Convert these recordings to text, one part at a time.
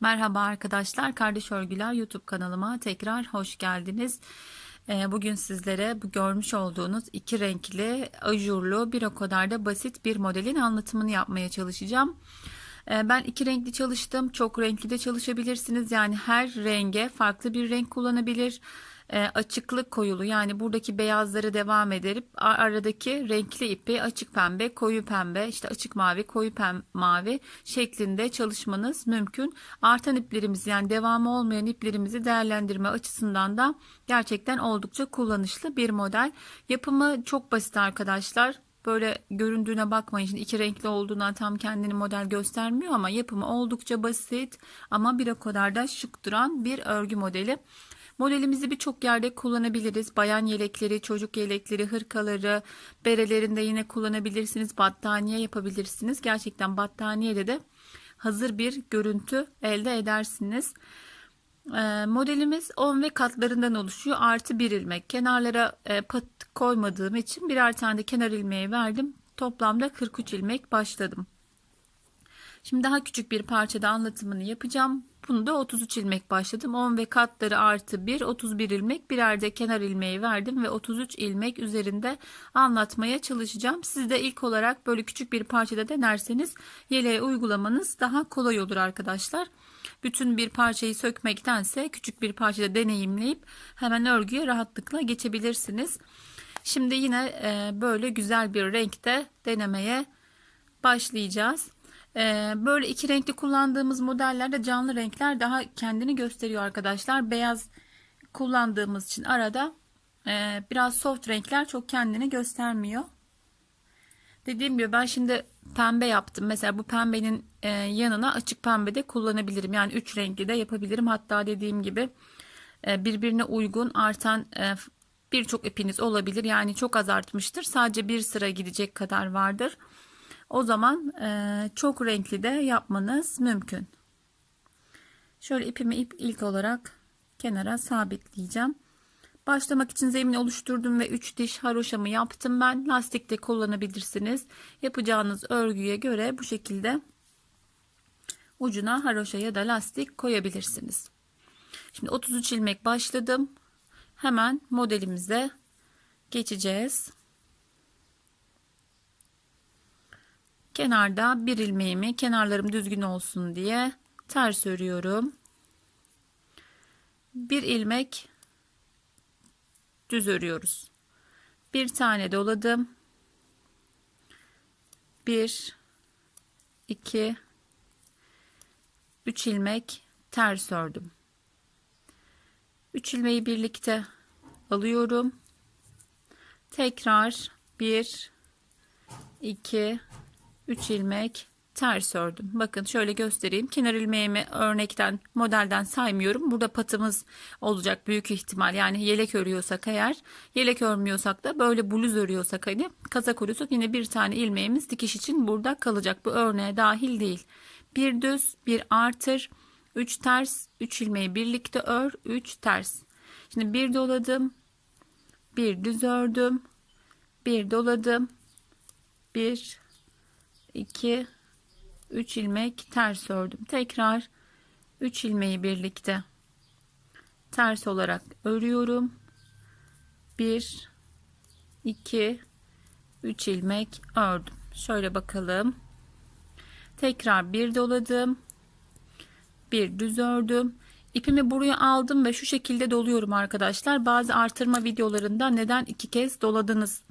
Merhaba arkadaşlar, Kardeş Örgüler YouTube kanalıma tekrar hoş geldiniz. Ee, Bugün sizlere bu görmüş olduğunuz iki renkli, ajurlu, bir o kadar da basit bir modelin anlatımını yapmaya çalışacağım. Ee, Ben iki renkli çalıştım, çok renkli de çalışabilirsiniz. Yani her renge farklı bir renk kullanabilir. Ee, Açıklık koyulu yani buradaki beyazları devam ederip a- aradaki renkli ipi açık pembe, koyu pembe, işte açık mavi, koyu pem mavi şeklinde çalışmanız mümkün. Artan iplerimiz yani devamı olmayan iplerimizi değerlendirme açısından da gerçekten oldukça kullanışlı bir model. Yapımı çok basit arkadaşlar. Böyle göründüğüne bakmayın. Şimdi iki renkli olduğundan tam kendini model göstermiyor ama yapımı oldukça basit ama bir o kadar da şık duran bir örgü modeli. Modelimizi birçok yerde kullanabiliriz. Bayan yelekleri, çocuk yelekleri, hırkaları, berelerinde yine kullanabilirsiniz. Battaniye yapabilirsiniz. Gerçekten battaniyede de hazır bir görüntü elde edersiniz. Ee, modelimiz 10 ve katlarından oluşuyor. Artı bir ilmek. Kenarlara e, pat koymadığım için birer tane de kenar ilmeği verdim. Toplamda 43 ilmek başladım. Şimdi daha küçük bir parçada anlatımını yapacağım. Bunu da 33 ilmek başladım. 10 ve katları artı 1, 31 ilmek. Birer de kenar ilmeği verdim ve 33 ilmek üzerinde anlatmaya çalışacağım. Siz de ilk olarak böyle küçük bir parçada denerseniz yeleğe uygulamanız daha kolay olur arkadaşlar. Bütün bir parçayı sökmektense küçük bir parçada deneyimleyip hemen örgüye rahatlıkla geçebilirsiniz. Şimdi yine e, böyle güzel bir renkte denemeye başlayacağız. Ee, böyle iki renkli kullandığımız modellerde canlı renkler daha kendini gösteriyor arkadaşlar. Beyaz kullandığımız için arada e, biraz soft renkler çok kendini göstermiyor. Dediğim gibi ben şimdi pembe yaptım. Mesela bu pembenin e, yanına açık pembe de kullanabilirim. Yani üç renkli de yapabilirim. Hatta dediğim gibi e, birbirine uygun artan birçok ipiniz olabilir. Yani çok az artmıştır. Sadece bir sıra gidecek kadar vardır. O zaman e, çok renkli de yapmanız mümkün. Şöyle ipimi ip ilk olarak kenara sabitleyeceğim. Başlamak için zemin oluşturdum ve 3 diş haroşamı yaptım ben. Lastik de kullanabilirsiniz. Yapacağınız örgüye göre bu şekilde ucuna haroşa ya da lastik koyabilirsiniz. Şimdi 33 ilmek başladım. Hemen modelimize geçeceğiz. Kenarda bir ilmeğimi kenarlarım düzgün olsun diye ters örüyorum. Bir ilmek düz örüyoruz. Bir tane doladım. Bir, iki, üç ilmek ters ördüm. Üç ilmeği birlikte alıyorum. Tekrar bir, iki, 3 ilmek ters ördüm. Bakın şöyle göstereyim. Kenar ilmeğimi örnekten modelden saymıyorum. Burada patımız olacak büyük ihtimal. Yani yelek örüyorsak eğer yelek örmüyorsak da böyle bluz örüyorsak hani kazak örüyorsak yine bir tane ilmeğimiz dikiş için burada kalacak. Bu örneğe dahil değil. Bir düz bir artır 3 ters 3 ilmeği birlikte ör 3 ters. Şimdi bir doladım bir düz ördüm bir doladım bir 2 3 ilmek ters ördüm. Tekrar 3 ilmeği birlikte ters olarak örüyorum. 1 2 3 ilmek ördüm. Şöyle bakalım. Tekrar bir doladım. Bir düz ördüm. İpimi buraya aldım ve şu şekilde doluyorum arkadaşlar. Bazı artırma videolarında neden iki kez doladınız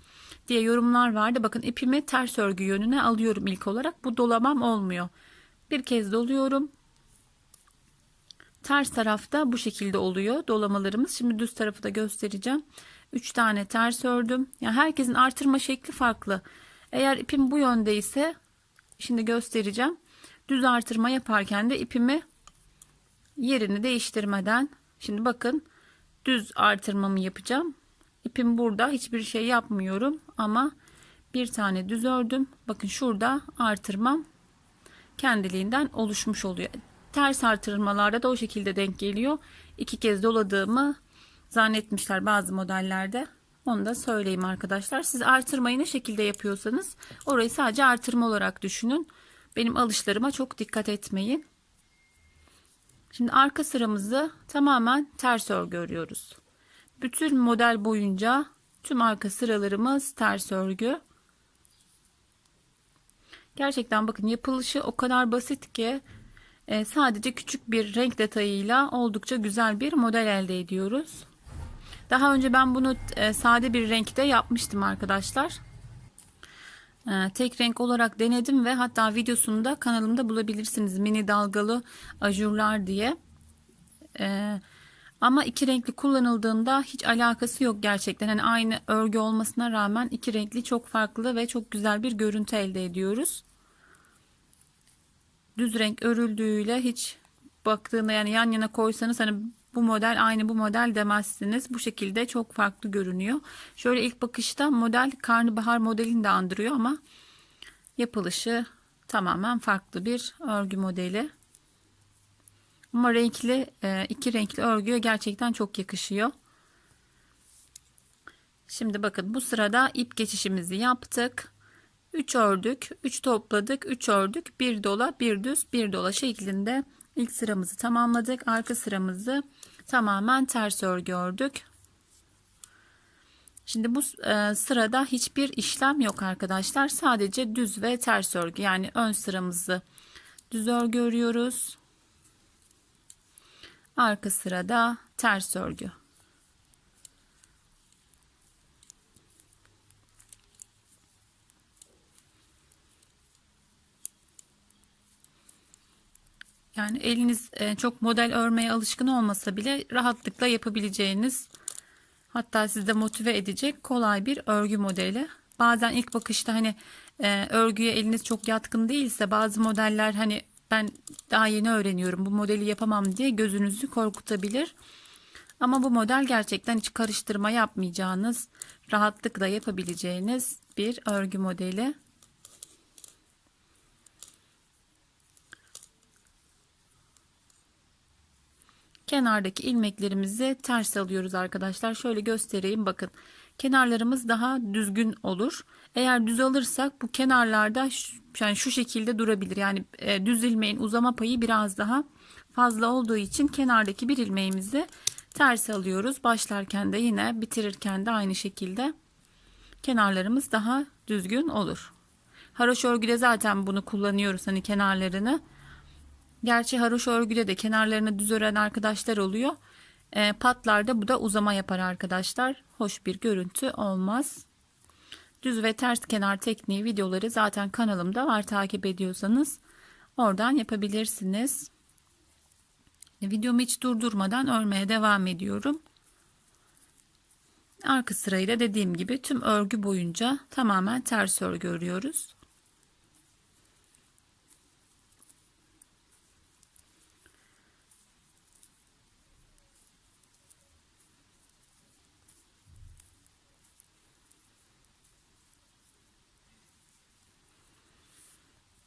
diye yorumlar vardı. Bakın ipimi ters örgü yönüne alıyorum ilk olarak. Bu dolamam olmuyor. Bir kez doluyorum. Ters tarafta bu şekilde oluyor dolamalarımız. Şimdi düz tarafı da göstereceğim. 3 tane ters ördüm. Yani herkesin artırma şekli farklı. Eğer ipim bu yönde ise şimdi göstereceğim. Düz artırma yaparken de ipimi yerini değiştirmeden şimdi bakın düz artırmamı yapacağım. İpim burada hiçbir şey yapmıyorum ama bir tane düz ördüm. Bakın şurada artırmam kendiliğinden oluşmuş oluyor. Ters artırmalarda da o şekilde denk geliyor. İki kez doladığımı zannetmişler bazı modellerde. Onu da söyleyeyim arkadaşlar. Siz artırmayı ne şekilde yapıyorsanız orayı sadece artırma olarak düşünün. Benim alışlarıma çok dikkat etmeyin. Şimdi arka sıramızı tamamen ters örgü örüyoruz. Bütün model boyunca tüm arka sıralarımız ters örgü. Gerçekten bakın yapılışı o kadar basit ki e, sadece küçük bir renk detayıyla oldukça güzel bir model elde ediyoruz. Daha önce ben bunu e, sade bir renkte yapmıştım arkadaşlar. E, tek renk olarak denedim ve hatta videosunu da kanalımda bulabilirsiniz. Mini dalgalı ajurlar diye. E, ama iki renkli kullanıldığında hiç alakası yok gerçekten. Hani aynı örgü olmasına rağmen iki renkli çok farklı ve çok güzel bir görüntü elde ediyoruz. Düz renk örüldüğüyle hiç baktığında yani yan yana koysanız hani bu model aynı bu model demezsiniz. Bu şekilde çok farklı görünüyor. Şöyle ilk bakışta model karnabahar modelini de andırıyor ama yapılışı tamamen farklı bir örgü modeli. Ama renkli e, iki renkli örgüye gerçekten çok yakışıyor. Şimdi bakın bu sırada ip geçişimizi yaptık. 3 ördük, 3 topladık, 3 ördük, 1 dola, 1 düz, 1 dola şeklinde ilk sıramızı tamamladık. Arka sıramızı tamamen ters örgü ördük. Şimdi bu e, sırada hiçbir işlem yok arkadaşlar. Sadece düz ve ters örgü. Yani ön sıramızı düz örgü örüyoruz. Arka sırada ters örgü. Yani eliniz e, çok model örmeye alışkın olmasa bile rahatlıkla yapabileceğiniz hatta sizde motive edecek kolay bir örgü modeli. Bazen ilk bakışta hani e, örgüye eliniz çok yatkın değilse bazı modeller hani ben daha yeni öğreniyorum bu modeli yapamam diye gözünüzü korkutabilir. Ama bu model gerçekten hiç karıştırma yapmayacağınız, rahatlıkla yapabileceğiniz bir örgü modeli. kenardaki ilmeklerimizi ters alıyoruz arkadaşlar. Şöyle göstereyim bakın. Kenarlarımız daha düzgün olur. Eğer düz alırsak bu kenarlarda yani şu şekilde durabilir. Yani e, düz ilmeğin uzama payı biraz daha fazla olduğu için kenardaki bir ilmeğimizi ters alıyoruz. Başlarken de yine bitirirken de aynı şekilde kenarlarımız daha düzgün olur. Haroş örgüde zaten bunu kullanıyoruz hani kenarlarını. Gerçi haroşa örgüde de kenarlarını düz ören arkadaşlar oluyor. E, patlarda bu da uzama yapar arkadaşlar. Hoş bir görüntü olmaz. Düz ve ters kenar tekniği videoları zaten kanalımda var takip ediyorsanız. Oradan yapabilirsiniz. Videomu hiç durdurmadan örmeye devam ediyorum. Arka sırayı da dediğim gibi tüm örgü boyunca tamamen ters örgü örüyoruz.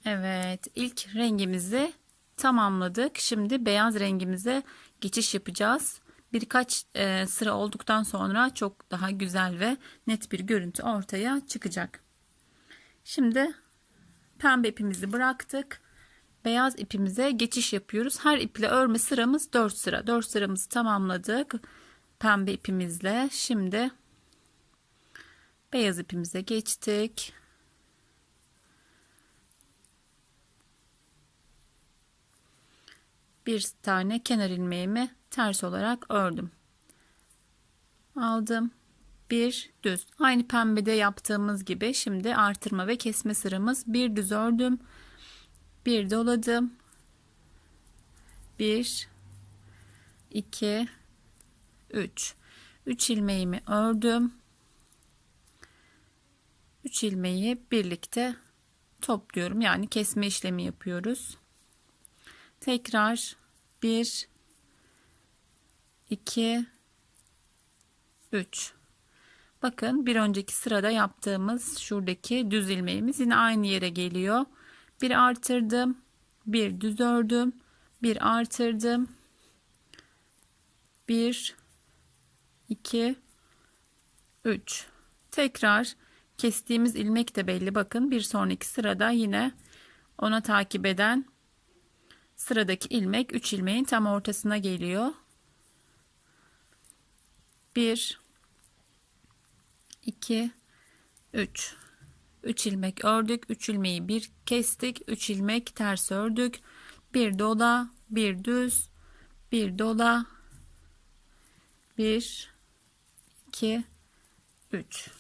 Evet ilk rengimizi tamamladık. Şimdi beyaz rengimize geçiş yapacağız. Birkaç e, sıra olduktan sonra çok daha güzel ve net bir görüntü ortaya çıkacak. Şimdi pembe ipimizi bıraktık. Beyaz ipimize geçiş yapıyoruz. Her iple örme sıramız 4 sıra. 4 sıramızı tamamladık. Pembe ipimizle. Şimdi beyaz ipimize geçtik. Bir tane kenar ilmeğimi ters olarak ördüm. Aldım. Bir düz. Aynı pembede yaptığımız gibi şimdi artırma ve kesme sıramız. Bir düz ördüm. Bir doladım. Bir, iki, üç. Üç ilmeğimi ördüm. Üç ilmeği birlikte topluyorum. Yani kesme işlemi yapıyoruz. Tekrar 1 2 3 Bakın bir önceki sırada yaptığımız şuradaki düz ilmeğimiz yine aynı yere geliyor. Bir artırdım, bir düz ördüm, bir artırdım. 1 2 3 tekrar kestiğimiz ilmek de belli bakın bir sonraki sırada yine ona takip eden sıradaki ilmek 3 ilmeğin tam ortasına geliyor. 1 2 3 3 ilmek ördük 3 ilmeği bir kestik 3 ilmek ters ördük. Bir dola bir düz bir dola. 1 2 3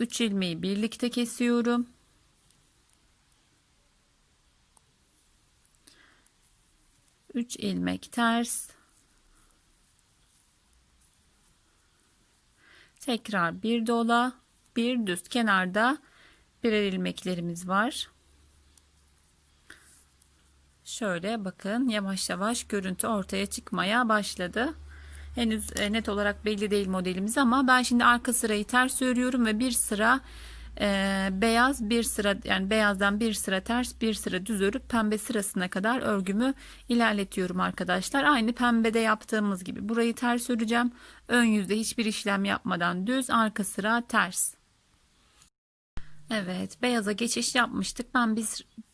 3 ilmeği birlikte kesiyorum. Üç ilmek ters. Tekrar bir dola, bir düz kenarda birer ilmeklerimiz var. Şöyle bakın yavaş yavaş görüntü ortaya çıkmaya başladı. Henüz e, net olarak belli değil modelimiz ama ben şimdi arka sırayı ters örüyorum ve bir sıra e, beyaz bir sıra yani beyazdan bir sıra ters bir sıra düz örüp pembe sırasına kadar örgümü ilerletiyorum arkadaşlar. Aynı pembede yaptığımız gibi burayı ters öreceğim. Ön yüzde hiçbir işlem yapmadan düz arka sıra ters. Evet beyaza geçiş yapmıştık. Ben bir,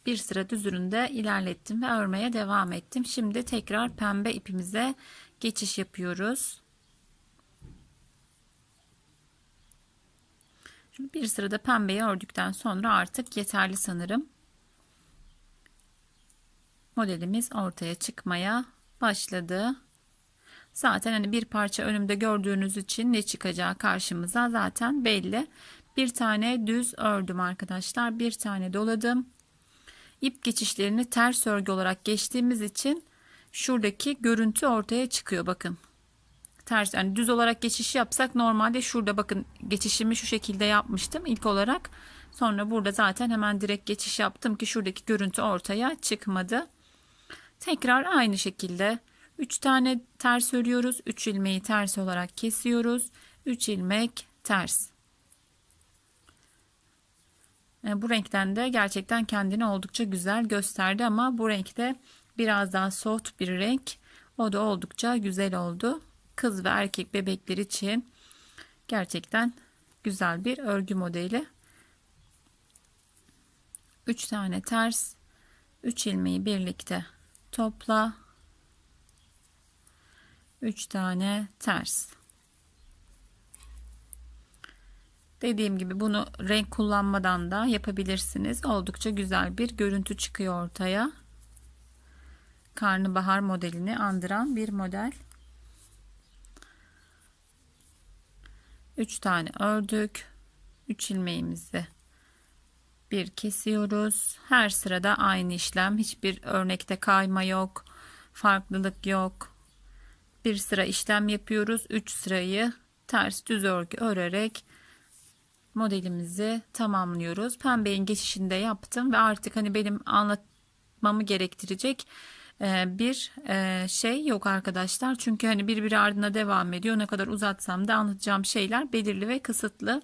bir sıra düz üründe ilerlettim ve örmeye devam ettim. Şimdi tekrar pembe ipimize geçiş yapıyoruz. Şimdi bir sırada pembeyi ördükten sonra artık yeterli sanırım. Modelimiz ortaya çıkmaya başladı. Zaten hani bir parça önümde gördüğünüz için ne çıkacağı karşımıza zaten belli. Bir tane düz ördüm arkadaşlar. Bir tane doladım. İp geçişlerini ters örgü olarak geçtiğimiz için şuradaki görüntü ortaya çıkıyor bakın. Ters yani düz olarak geçiş yapsak normalde şurada bakın geçişimi şu şekilde yapmıştım ilk olarak. Sonra burada zaten hemen direkt geçiş yaptım ki şuradaki görüntü ortaya çıkmadı. Tekrar aynı şekilde 3 tane ters örüyoruz. 3 ilmeği ters olarak kesiyoruz. 3 ilmek ters. E, bu renkten de gerçekten kendini oldukça güzel gösterdi ama bu renkte biraz daha soft bir renk. O da oldukça güzel oldu. Kız ve erkek bebekler için gerçekten güzel bir örgü modeli. 3 tane ters, 3 ilmeği birlikte topla. 3 tane ters. Dediğim gibi bunu renk kullanmadan da yapabilirsiniz. Oldukça güzel bir görüntü çıkıyor ortaya. Karnabahar modelini andıran bir model. 3 tane ördük. 3 ilmeğimizi bir kesiyoruz. Her sırada aynı işlem. Hiçbir örnekte kayma yok. Farklılık yok. Bir sıra işlem yapıyoruz. 3 sırayı ters düz örgü örerek modelimizi tamamlıyoruz. Pembenin geçişini de yaptım ve artık hani benim anlatmamı gerektirecek bir e, şey yok arkadaşlar. Çünkü hani birbiri ardına devam ediyor. Ne kadar uzatsam da anlatacağım şeyler belirli ve kısıtlı.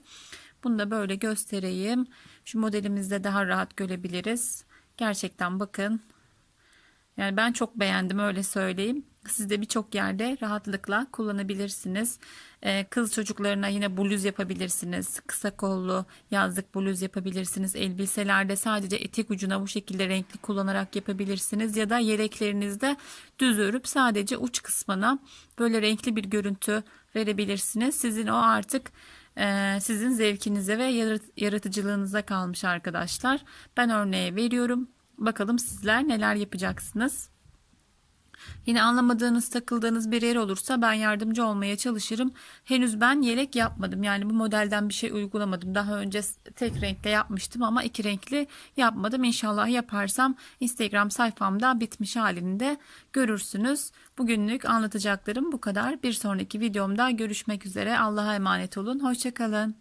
Bunu da böyle göstereyim. Şu modelimizde daha rahat görebiliriz. Gerçekten bakın. Yani ben çok beğendim öyle söyleyeyim. Siz de birçok yerde rahatlıkla kullanabilirsiniz. Ee, kız çocuklarına yine bluz yapabilirsiniz. Kısa kollu yazlık bluz yapabilirsiniz. Elbiselerde sadece etek ucuna bu şekilde renkli kullanarak yapabilirsiniz. Ya da yeleklerinizde düz örüp sadece uç kısmına böyle renkli bir görüntü verebilirsiniz. Sizin o artık e, sizin zevkinize ve yaratıcılığınıza kalmış arkadaşlar. Ben örneğe veriyorum. Bakalım sizler neler yapacaksınız. Yine anlamadığınız, takıldığınız bir yer olursa ben yardımcı olmaya çalışırım. Henüz ben yelek yapmadım. Yani bu modelden bir şey uygulamadım. Daha önce tek renkte yapmıştım ama iki renkli yapmadım. İnşallah yaparsam Instagram sayfamda bitmiş halinde görürsünüz. Bugünlük anlatacaklarım bu kadar. Bir sonraki videomda görüşmek üzere. Allah'a emanet olun. Hoşçakalın.